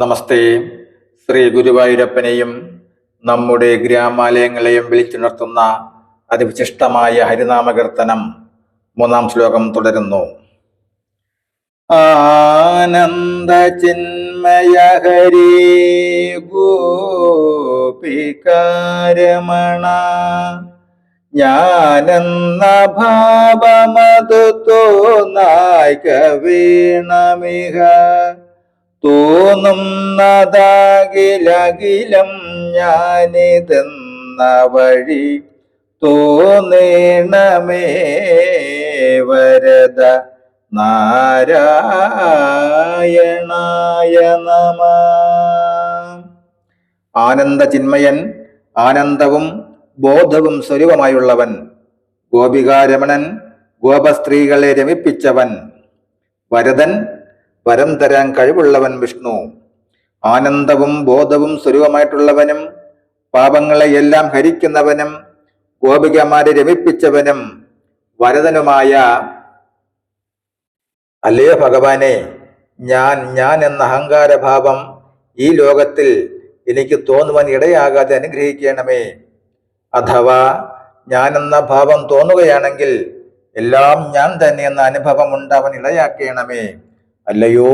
നമസ്തേ. ശ്രീ ഗുരുവായൂരപ്പനെയും നമ്മുടെ ഗ്രാമാലയങ്ങളെയും വിളിച്ചുണർത്തുന്ന അതിവിശിഷ്ടമായ ഹരിനാമകീർത്തനം മൂന്നാം ശ്ലോകം തുടരുന്നു. ആനന്ദ ചിന്മയ ഹരി ഗോപികാരമണ ഞാനെന്ന ഭാവമതു തോന്നായി വീണമിഹ തോന്നുന്നതാകിലകിലം ഞാനിതെന്ന വഴി തോന്നേണമേ വരദ നാരായണായ നമ. ആനന്ദ ചിന്മയൻ ആനന്ദവും ബോധവും സ്വരൂപമായുള്ളവൻ ഗോപികാരമണൻ ഗോപസ്ത്രീകളെ രമിപ്പിച്ചവൻ വരദൻ വരം തരാൻ കഴിവുള്ളവൻ വിഷ്ണു. ആനന്ദവും ബോധവും സ്വരൂപമായിട്ടുള്ളവനും പാപങ്ങളെ എല്ലാം ഹരിക്കുന്നവനും ഗോപികമാരെ രമിപ്പിച്ചവനും വരദനുമായ അല്ലയോ ഭഗവാനെ? ഞാൻ ഞാൻ എന്ന അഹങ്കാരഭാവം ഈ ലോകത്തിൽ എനിക്ക് തോന്നുവാൻ ഇടയാകാതെ അനുഗ്രഹിക്കണമേ. അഥവാ ഞാൻ എന്ന ഭാവം തോന്നുകയാണെങ്കിൽ എല്ലാം ഞാൻ തന്നെ എന്ന അനുഭവം ഉണ്ടാവാൻ ഇടയാക്കണമേ. അല്ലയോ?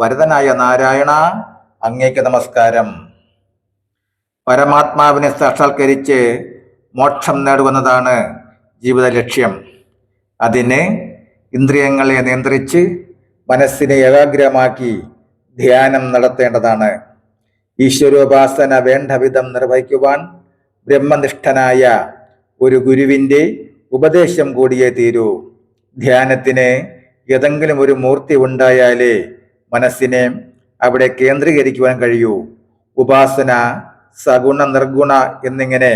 വരതനായ നാരായണ അങ്ങേക്ക് നമസ്കാരം. പരമാത്മാവിനെ സാക്ഷാത്കരിച്ച് മോക്ഷം നേടുവുന്നതാണ് ജീവിത ലക്ഷ്യം അതിന് ഇന്ദ്രിയങ്ങളെ നിയന്ത്രിച്ച് മനസ്സിനെ ഏകാഗ്രമാക്കി ധ്യാനം നടത്തേണ്ടതാണ്. ഈശ്വരോപാസന വേണ്ട വിധം നിർവഹിക്കുവാൻ ബ്രഹ്മനിഷ്ഠനായ ഒരു ഗുരുവിന്റെ ഉപദേശം കൂടിയേ തീരൂ. ധ്യാനത്തിന് ഏതെങ്കിലും ഒരു മൂർത്തി ഉണ്ടായാലേ മനസ്സിനെ അവിടെ കേന്ദ്രീകരിക്കുവാൻ കഴിയൂ. ഉപാസന സഗുണ നിർഗുണ എന്നിങ്ങനെ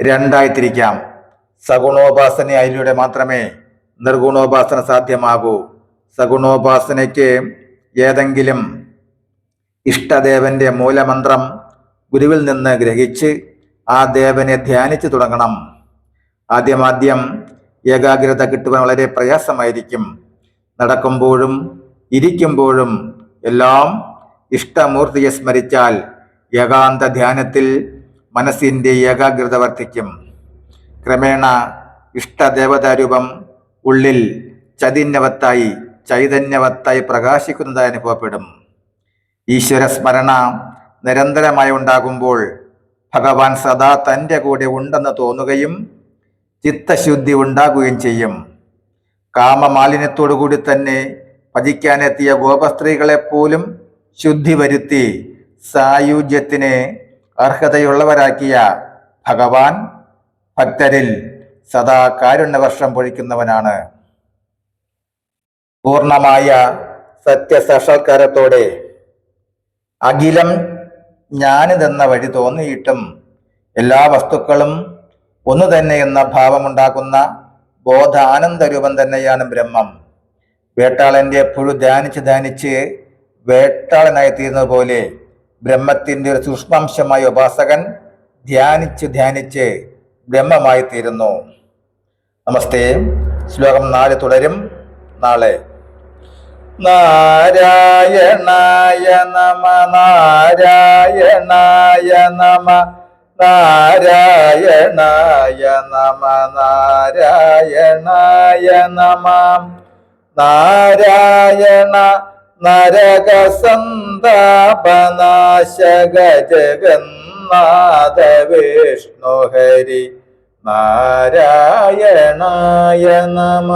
രണ്ടായി തിരിക്കാം സഗുണോപാസനയിലൂടെ മാത്രമേ നിർഗുണോപാസന സാധ്യമാകൂ. സഗുണോപാസനയ്ക്ക് ഏതെങ്കിലും ഇഷ്ടദേവന്റെ മൂലമന്ത്രം ഗുരുവിൽ നിന്ന് ഗ്രഹിച്ച് ആ ദേവനെ ധ്യാനിച്ചു തുടങ്ങണം. ആദ്യമാദ്യം ഏകാഗ്രത കിട്ടുവാൻ വളരെ പ്രയാസമായിരിക്കും. നടക്കുമ്പോഴും ഇരിക്കുമ്പോഴും എല്ലാം ഇഷ്ടമൂർത്തിയെ സ്മരിച്ചാൽ ഏകാന്ത ധ്യാനത്തിൽ മനസ്സിന്റെ ഏകാഗ്രത വർദ്ധിക്കും. ക്രമേണ ഇഷ്ടദേവതാരൂപം ഉള്ളിൽ ചതിന്യവത്തായി ചൈതന്യവത്തായി പ്രകാശിക്കുന്നതായി അനുഭവപ്പെടും. ഈശ്വര സ്മരണ നിരന്തരമായി ഉണ്ടാകുമ്പോൾ ഭഗവാൻ സദാ തന്റെ കൂടെ ഉണ്ടെന്ന് തോന്നുകയും ചിത്തശുദ്ധി ഉണ്ടാകുകയും ചെയ്യും. കാമമാലിന്യത്തോടുകൂടി തന്നെ പതിക്കാനെത്തിയ ഗോപസ്ത്രീകളെപ്പോലും ശുദ്ധി വരുത്തി സായുജ്യത്തിന് അർഹതയുള്ളവരാക്കിയ ഭഗവാൻ ഭക്തരിൽ സദാ കാരുണ്യവർഷം പൊഴിക്കുന്നവനാണ്. പൂർണമായ സത്യസാക്ഷാത്കാരത്തോടെ അഖിലം ഞാനിതെന്ന വഴി തോന്നിയിട്ടും എല്ലാ വസ്തുക്കളും ഒന്നു തന്നെ എന്ന ഭാവമുണ്ടാക്കുന്ന ബോധ ആനന്ദരൂപം തന്നെയാണ് ബ്രഹ്മം. വേട്ടാളന്റെ എപ്പോഴും ധ്യാനിച്ച് ധ്യാനിച്ച് വേട്ടാളനായി തീരുന്നത് പോലെ ബ്രഹ്മത്തിന്റെ ഒരു സൂക്ഷ്മാംശമായ ഉപാസകൻ ധ്യാനിച്ച് ധ്യാനിച്ച് ബ്രഹ്മമായി തീരുന്നു. നമസ്തേ. ശ്ലോകം നാല് തുടരും. നാളെ. നാരായണായ നമ നാരായണായ നമ. നാരായണായ നമ നാരായണായ നമ നാരായണ നരകസന്താപനാശക ജഗന്നാഥ വിഷ്ണു ഹരി നാരായണായ നമ.